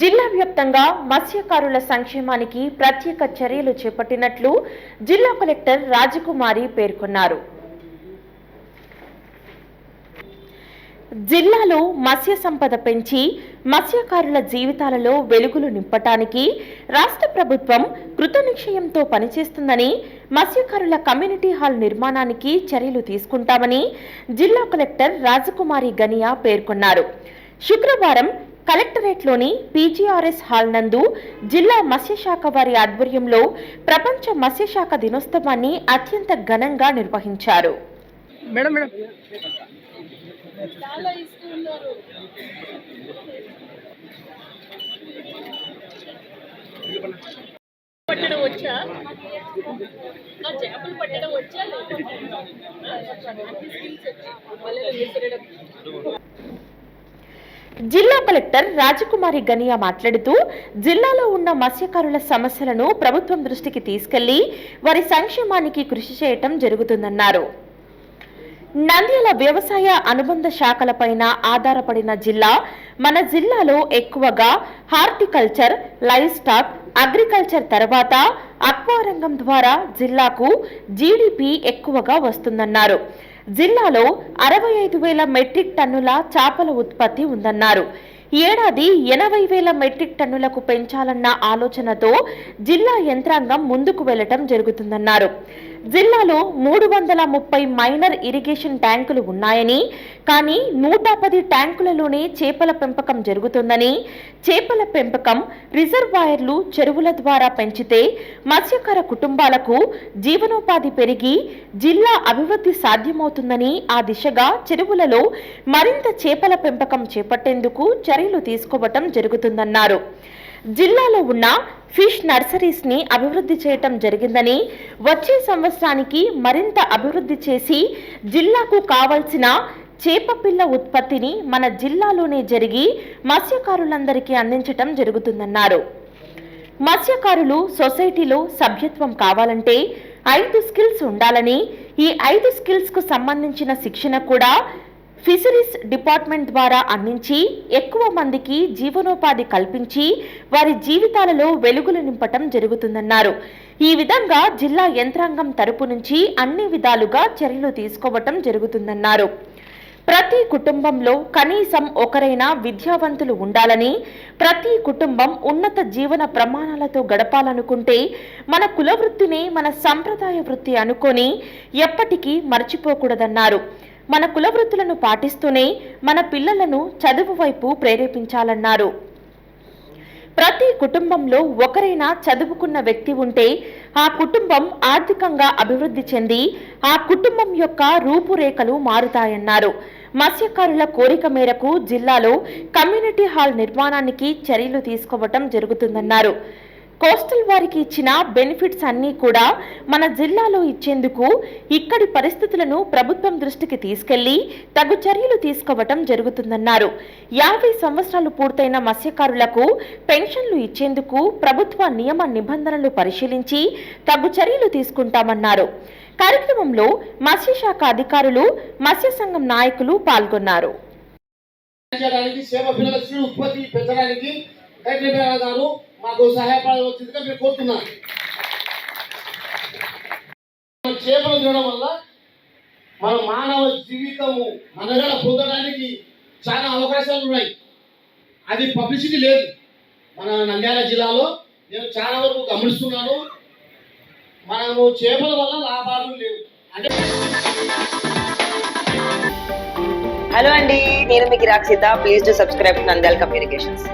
జిల్లా వ్యాప్తంగా మత్స్యకారుల సంక్షేమానికి ప్రత్యేక చర్యలు చేపట్టినట్లు జిల్లా కలెక్టర్ రాజకుమారి పేర్కొన్నారు. జిల్లాలో మత్స్య సంపద పెంచి మత్స్యకారుల జీవితాలలో వెలుగులు నింపటానికి రాష్ట్ర ప్రభుత్వం కృతనిశ్చయంతో పనిచేస్తుందని మత్స్యకారుల కమ్యూనిటీ హాల్ నిర్మాణానికి చర్యలు తీసుకుంటామని జిల్లా కలెక్టర్ రాజకుమారి గనియా పేర్కొన్నారు. శుక్రవారం కలెక్టరేట్లోని పీజీఆర్ఎస్ హాల్ నందు జిల్లా మత్స్యశాఖ వారి ఆధ్వర్యంలో ప్రపంచ మత్స్యశాఖ దినోత్సవాన్ని అత్యంత ఘనంగా నిర్వహించారు మేడం మేడం పట్టడం వచ్చా నా చేపలు పట్టడం వచ్చా లేదా? అన్ని skills వచ్చా. జిల్లా కలెక్టర్ రాజకుమారి గనియా మాట్లాడుతూ జిల్లాలో ఉన్న మత్స్యకారుల సమస్యలను ప్రభుత్వం దృష్టికి తీసుకెళ్ళి వారి సంక్షేమానికి కృషి చేయటం జరుగుతుందన్నారు. నంద్యాల వ్యవసాయ అనుబంధ శాఖలపైన ఆధారపడిన జిల్లా మన జిల్లాలో ఎక్కువగా హార్టికల్చర్ లైవ్ స్టాక్ అగ్రికల్చర్ తర్వాత అక్వారంగం ద్వారా జిల్లాకు జీడిపి ఎక్కువగా వస్తుందన్నారు. జిల్లాలో అరవై ఐదు వేల మెట్రిక్ టన్నుల చేపల ఉత్పత్తి ఉందన్నారు. ఏడాది ఎనభై వేల మెట్రిక్ టన్నులకు పెంచాలన్న ఆలోచనతో జిల్లా యంత్రాంగం ముందుకు వెళ్ళటం జరుగుతుందన్నారు. జిల్లాలో మూడు వందల ముప్పై మైనర్ ఇరిగేషన్ ట్యాంకులు ఉన్నాయని కానీ నూట పది ట్యాంకులలోనే చేపల పెంపకం జరుగుతుందని చేపల పెంపకం రిజర్వాయర్లు చెరువుల ద్వారా పెంచితే మత్స్యకార కుటుంబాలకు జీవనోపాధి పెరిగి జిల్లా అభివృద్ధి సాధ్యమవుతుందని ఆ దిశగా చెరువులలో మరింత చేపల పెంపకం చేపట్టేందుకు చర్యలు తీసుకోవటం జరుగుతుందన్నారు. జిల్లాలో ఉన్న ఫిష్ నర్సరీస్ని అభివృద్ధి చేయటం జరిగిందని వచ్చే సంవత్సరానికి మరింత అభివృద్ధి చేసి జిల్లాకు కావలసిన చేప పిల్ల ఉత్పత్తిని మన జిల్లాలోనే జరిగి మత్స్యకారులందరికీ అందించటం జరుగుతుందన్నారు. మత్స్యకారులు సొసైటీలో సభ్యత్వం కావాలంటే ఐదు స్కిల్స్ ఉండాలని ఈ ఐదు స్కిల్స్కు సంబంధించిన శిక్షణ కూడా ఫిషరీస్ డిపార్ట్మెంట్ ద్వారా అందించి ఎక్కువ మందికి జీవనోపాధి కల్పించి వారి జీవితాలలో వెలుగులు నింపటం జరుగుతుందన్నారు. ఈ విధంగా జిల్లా యంత్రాంగం తరపు నుంచి అన్ని విధాలుగా చర్యలు తీసుకోవటం జరుగుతుందన్నారు. ప్రతి కుటుంబంలో కనీసం ఒకరైనా విద్యావంతులు ఉండాలని ప్రతి కుటుంబం ఉన్నత జీవన ప్రమాణాలతో గడపాలనుకుంటే మన కుల వృత్తిని మన సంప్రదాయ వృత్తి అనుకొని ఎప్పటికీ మర్చిపోకూడదన్నారు. మన కుల వృత్తులను పాటిస్తూనే మన పిల్లలను చదువు వైపు ప్రేరేపించాలన్నారు. ప్రతి కుటుంబంలో ఒకరైనా చదువుకున్న వ్యక్తి ఉంటే ఆ కుటుంబం ఆర్థికంగా అభివృద్ధి చెంది ఆ కుటుంబం యొక్క రూపురేఖలు మారుతాయన్నారు. మత్స్యకారుల కోరిక మేరకు జిల్లాలో కమ్యూనిటీ హాల్ నిర్మాణానికి చర్యలు తీసుకోవటం జరుగుతుందన్నారు. కోస్టల్ వారికి ఇచ్చిన బెనిఫిట్స్ అన్నీ కూడా మన జిల్లాలో ఇచ్చేందుకు ఇక్కడి పరిస్థితులను ప్రభుత్వం దృష్టికి తీసుకెళ్ళి తగు చర్యలు తీసుకోవటం జరుగుతుందన్నారు. యాభై సంవత్సరాలు పూర్తయిన మత్స్యకారులకు పెన్షన్లు ఇచ్చేందుకు ప్రభుత్వ నియమ నిబంధనలు పరిశీలించి తగు చర్యలు తీసుకుంటామన్నారు. కార్యక్రమంలో మత్స్యశాఖ అధికారులు మత్స్య సంఘం నాయకులు పాల్గొన్నారు. పిల్లల ఉత్పత్తి పెంచడానికి మాకు చేపలు తినడం వల్ల మన మానవ జీవితము మనగడ పొందడానికి చాలా అవకాశాలు ఉన్నాయి. అది పబ్లిసిటీ లేదు. మన నంద్యాల జిల్లాలో నేను చాలా వరకు గమనిస్తున్నాను. మనము చేపల వల్ల లాభాలు లేవు. అంటే హలో అండి నేను మీకు Rakshita please to subscribe Nandal communications